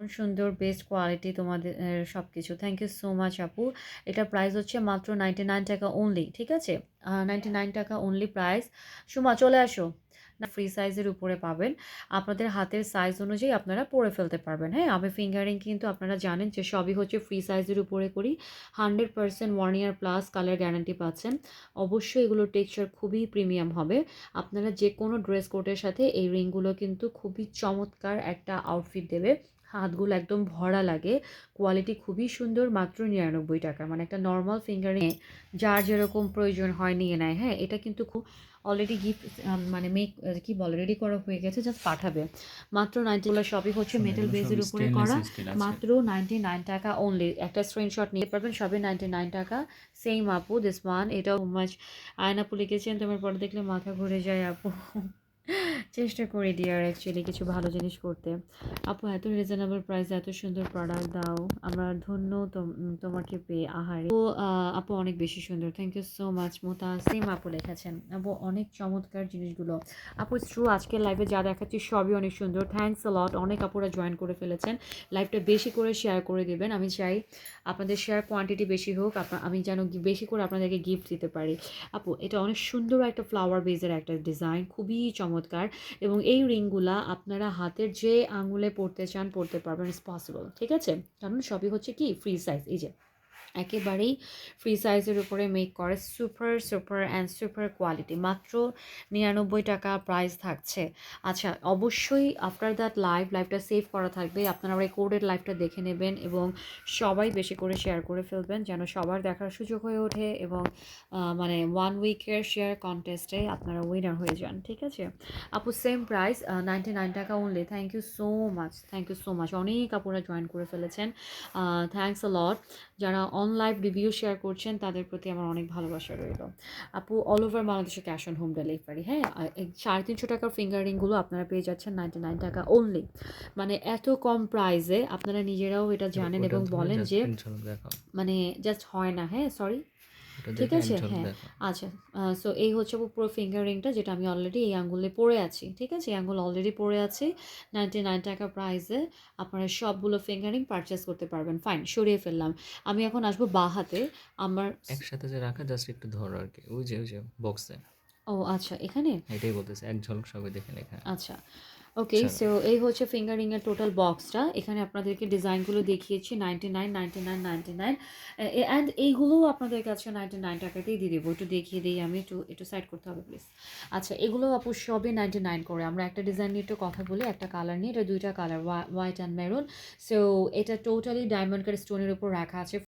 সুন্দর best quality তোমাদের সব কিছু থ্যাংক ইউ সো মাচ আপু। এটার প্রাইস হচ্ছে মাত্র নাইনটি নাইন টাকা অনলি ঠিক আছে? নাইনটি নাইন টাকা অনলি প্রাইস সুমা, চলে আসো। না ফ্রি সাইজের উপরে পাবেন। আপনাদের হাতের সাইজ অনুযায়ী আপনারা পরে ফেলতে পারবেন। হ্যাঁ আমি ফিঙ্গারিং কিন্তু আপনারা জানেন যে সবই হচ্ছে ফ্রি সাইজের উপরে করি। Hundred percent one year plus colour guarantee পাচ্ছেন। অবশ্যই এগুলোর টেক্সচার খুবই প্রিমিয়াম হবে। আপনারা যে কোনো ড্রেস কোডের সাথে এই রিংগুলো কিন্তু খুবই চমৎকার একটা আউটফিট দেবে। হাতগুলো একদম ভরা লাগে। কোয়ালিটি খুবই সুন্দর মাত্র নিরানব্বই টাকা। মানে একটা নর্মাল ফিঙ্গারিং যার যেরকম প্রয়োজন হয় নিয়ে নেয়। হ্যাঁ এটা কিন্তু খুব অলরেডি গিফট মানে মেক কি বলে রেডি করা হয়ে গেছে জাস্ট পাঠাবে। মাত্র নাইনটিগুলো সবই হচ্ছে মেটাল বেজের উপরে করা। মাত্র নাইনটি নাইন টাকা অনলি একটা স্ক্রিনশট নিতে পারবেন সবই নাইনটি নাইন টাকা। সেম আপু দিস ওয়ান এটাও মাছ আয়ন আপু লিখেছেন তোমার পরে দেখলে মাথা ঘুরে যায় আপু। চেষ্টা করি ডিয়ার অ্যাকচুয়ালি কিছু ভালো জিনিস করতে। আপু এত রিজনেবল প্রাইস এত সুন্দর প্রোডাক্ট দাও। আমরা ধন্য তোম- তোমাকে পেয়ে আহারে। আহ, আপু অনেক বেশি সুন্দর। থ্যাংক ইউ সো মাচ মোতা। সেম আপু লিখেছেন। আপু অনেক চমৎকার জিনিসগুলো। আপু ট্রু আজকের লাইভে যা দেখাচ্ছি সবই অনেক সুন্দর। থ্যাংকস লট অনেক আপুরা জয়েন করে ফেলেছেন। লাইভটা বেশি করে শেয়ার করে দেবেন। আমি চাই আপনাদের শেয়ার কোয়ান্টিটি বেশি হোক। আমি যেন বেশি করে আপনাদেরকে গিফট দিতে পারি। আপু এটা অনেক সুন্দর একটা ফ্লাওয়ার বেজের একটা ডিজাইন খুবই চমৎকার। এবং এই রিংগুলা আপনারা হাতের যে আঙুলে পড়তে চান, পড়তে পারবেন ইটস পসিবল ঠিক আছে? কারণ সবই হচ্ছে কি ফ্রি সাইজ এই যে। একেবারেই ফ্রি সাইজের উপরে মেক করে super super and super quality মাত্র নিরানব্বই টাকা প্রাইস থাকছে। আচ্ছা অবশ্যই আফটার দ্যাট লাইভ লাইভটা সেভ করা থাকবে। আপনারা রেকর্ডেড লাইভটা দেখে নেবেন এবং সবাই বেশি করে শেয়ার করে ফেলবেন যেন সবার দেখার সুযোগ হয়ে ওঠে এবং মানে ওয়ান উইকের শেয়ার কন্টেস্টে আপনারা উইনার হয়ে যান, ঠিক আছে? আপু সেম প্রাইস নাইনটি নাইন টাকা only thank you so much thank you so much অনেক আপুরা জয়েন করে ফেলেছেন। থ্যাংকস আ লট যারা অন লাইভ রিভিউ শেয়ার করছেন তাদের প্রতি আমার অনেক ভালোবাসা রইল। আপু অল ওভার বাংলাদেশে ক্যাশ অন হোম ডেলিভারি হ্যাঁ? সাড়ে তিনশো টাকার ফিঙ্গারিংগুলো আপনারা পেয়ে যাচ্ছেন নাইনটি নাইন টাকা অনলি মানে এত কম প্রাইসে আপনারা নিজেরাও এটা জানেন এবং বলেন যে মানে জাস্ট হয় না হ্যাঁ? সরি ঠিক আছে হ্যাঁ। আচ্ছা সো এই হচ্ছে পুরো ফিঙ্গারিংটা যেটা আমি অলরেডি এই আঙ্গুলে পরে আছি ঠিক আছে? এই আঙ্গুল অলরেডি পরে আছে। নাইনটি নাইন টাকা প্রাইসে আপনারা সবগুলো ফিঙ্গারিং পারচেস করতে পারবেন। ফাইন সরিয়ে ফেললাম। আমি এখন আসব বাহাতে আমার একসাথে যে রাখা জাস্ট একটু ধরো আর কি ওই যে ওই যে বক্সে ও আচ্ছা এখানে? এটাই বলতেছে এক ঝলক সবাই দেখে লেখা। আচ্ছা ওকে সো এই হচ্ছে ফিঙ্গারিংয়ের টোটাল বক্সটা এখানে আপনাদেরকে ডিজাইনগুলো দেখিয়েছি ninety nine ninety nine ninety nine and এইগুলোও আপনাদের কাছে নাইনটি নাইন টাকাতেই দিয়ে দেবো। একটু দেখিয়ে দিই আমি একটু একটু সাইড করতে হবে প্লিজ আচ্ছা এগুলো আপু সবই নাইনটি নাইন করে। আমরা একটা ডিজাইন নিয়ে একটু কথা বলি একটা কালার নিয়ে। এটা দুইটা colour white and maroon so এটা টোটালি ডায়মন্ড কার স্টোনের উপর রাখা আছে।